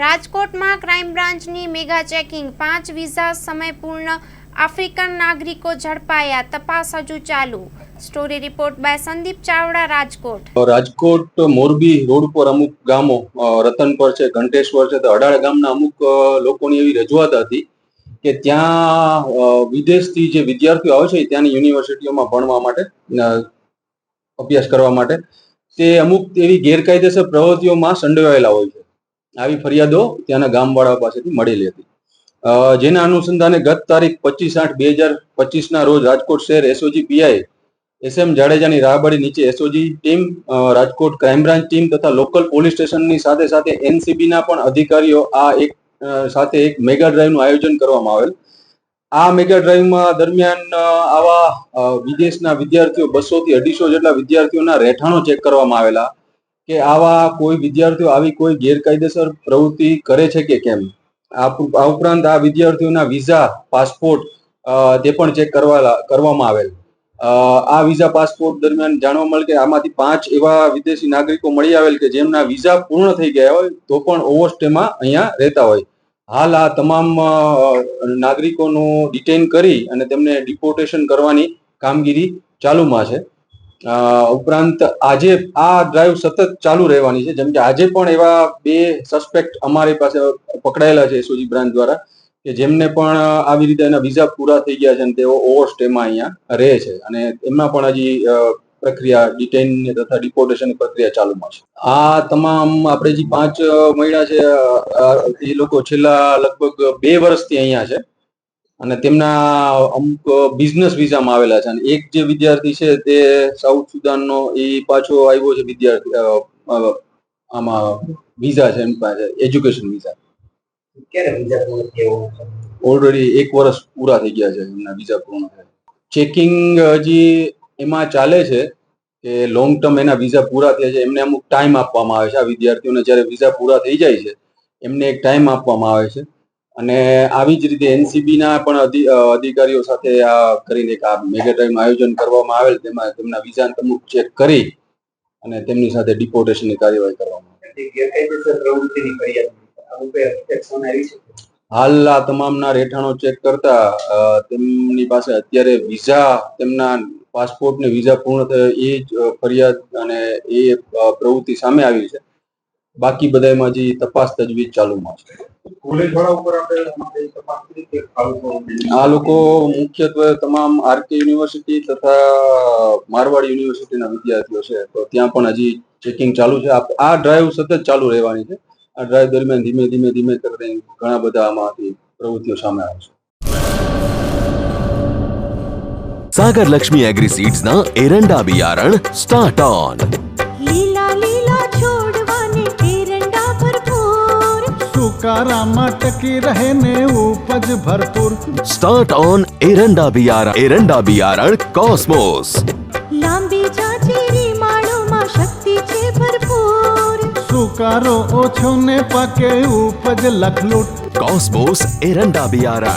રાજકોટમાં ક્રાઇમ બ્રાન્ચની mega checking, પાંચ વિઝા સમયપૂર્ણ આફ્રિકન નાગરિકો ઝડપાયા, તપાસ હજુ ચાલુ. Story report by Sandeep Chavda, Rajkot. Rajkot Morbi road પર અમુક ગામો રતનપર છે, ઘંટેશ્વર છે, તો અડાળ ગામના અમુક લોકોની એવી રજૂઆત હતી કે ત્યાં વિદેશથી જે વિદ્યાર્થીઓ આવે છે ત્યાંની યુનિવર્સિટીઓમાં ભણવા માટે અભ્યાસ કરવા માટે. તે અમુક એવી ગેરકાયદેસર પ્રવૃત્તિઓમાં સંડોવાયેલા હોય છે. આવી ફરિયાદો ત્યાંના ગામવાળા પાસેથી મળેલી હતી. જેના અનુસંધાને ગત તારીખ પચીસ આઠ બે હજાર પચીસના રોજ રાજકોટ શહેર એસઓજી પીઆઈ એસ એમ જાડેજાની રાહબરી નીચે SOG team Rajkot crime branch team તથા લોકલ પોલીસ સ્ટેશનની સાથે સાથે એનસીબીના પણ અધિકારીઓ આ એક સાથે એક મેગા ડ્રાઈવનું આયોજન કરવામાં આવેલ. આ મેગા ડ્રાઈવમાં દરમિયાન આવા વિદેશના વિદ્યાર્થીઓ બસો થી અઢીસો જેટલા વિદ્યાર્થીઓના રહેઠાણો ચેક કરવામાં આવેલા. કે આવા કોઈ વિદ્યાર્થીઓ આવી કોઈ ગેરકાયદેસર પ્રવૃત્તિ કરે છે કે કેમ? આ ઉપરાંત આ વિદ્યાર્થીઓના વિઝા, પાસપોર્ટ તે પણ ચેક કરવા કરવામાં આવેલ. આ વિઝા, પાસપોર્ટ દરમિયાન જાણવા મળે કે આમાંથી પાંચ એવા વિદેશી નાગરિકો મળી આવેલ કે જેમના વિઝા પૂર્ણ થઈ ગયા હોય તો પણ ઓવરસ્ટેમાં અહીંયા રહેતા હોય. હાલ આ તમામ નાગરિકોનું ડિટેન કરી અને તેમને ડિપોર્ટેશન કરવાની કામગીરી ચાલુમાં છે. ઉપરાંત આજે આ ડ્રાઈવ સતત ચાલુ રહેવાની છે. જેમ કે આજે પણ એવા બે સસ્પેક્ટ અમારી પાસે પકડાયેલા છે એસઓજી બ્રાન્ચ દ્વારા, કે જેમને પણ આવી રીતે એના વિઝા પૂરા થઈ ગયા છે અને તેઓ ઓવરસ્ટેમાં અહીંયા રહે છે. અને એમના પણ હજી પ્રક્રિયા ડિટેન તથા ડિપોર્ટેશન પ્રક્રિયા ચાલુમાં છે. આ તમામ આપણે જે પાંચ મહિના છે એ લોકો છેલ્લા લગભગ બે વર્ષથી અહીંયા છે. અને તેમના અમુક બિઝનેસ વિઝામાં આવેલા છે. અને એક જે વિદ્યાર્થી છે તે સાઉથ સુદાનનો એ પાછો આવ્યો છે વિદ્યાર્થી આમાં વિઝા છે એમ પાસે એજ્યુકેશન વિઝા ક્યારે ઓલરેડી એક વર્ષ પૂરા થઈ ગયા છે એમના વિઝા પૂર્ણ થયા. ચેકિંગ હજી એમાં ચાલે છે કે લોંગ ટર્મ એના વિઝા પૂરા થયા છે. એમને અમુક ટાઈમ આપવામાં આવે છે આ વિદ્યાર્થીઓને જ્યારે વિઝા પૂરા થઈ જાય છે એમને એક ટાઈમ આપવામાં આવે છે. અને આવી જ રીતે એનસીબી ના પણ અધિ- અધિકારીઓ સાથે આ કરીને એક આ મેગા ટાઈમ આયોજન કરવામાં આવેલ તેમાં તેમના વિઝા અમુક ચેક કરી અને તેમની સાથે ડિપોર્ટેશનની કાર્યવાહી કરવામાં આવી. હાલ આ તમામના રહેઠાણો ચેક કરતા તેમની પાસે અત્યારે વિઝા તેમના પાસપોર્ટ ને વિઝા પૂર્ણ થયો એ જ ફરિયાદ અને એ પ્રવૃત્તિ સામે આવી છે. બાકી બધામાં જે તપાસ તજવીજ ચાલુમાં છે. આ લોકો મુખ્યત્વે તમામ આરકે યુનિવર્સિટી તથા મારવાડ યુનિવર્સિટીના વિદ્યાર્થીઓ છે. તો ત્યાં પણ હજી ચેકિંગ ચાલુ છે. આ ડ્રાઈવ સતત ચાલુ રહેવાની છે. આ ડ્રાઈવ દરમિયાન ધીમે ધીમે ધીમે કરીને ઘણા બધા આમાંથી પ્રવૃત્તિઓ સામે આવશે સાગર લક્ષ્મી એગ્રી સીડ્સના એરંડા બિયારણ સ્ટાર્ટ ઓન. લીલા લીલા. मटक की रहने उपज भरपूर। स्टार्ट ऑन एरंडा बियारा एरंडा बियारा कॉस्मोस लांबीच्या चिरी शक्ति शक्तीचे भरपूर। सुकारो ओछो ने पके उपज लखलूट। कॉस्मोस एरंडा बियारा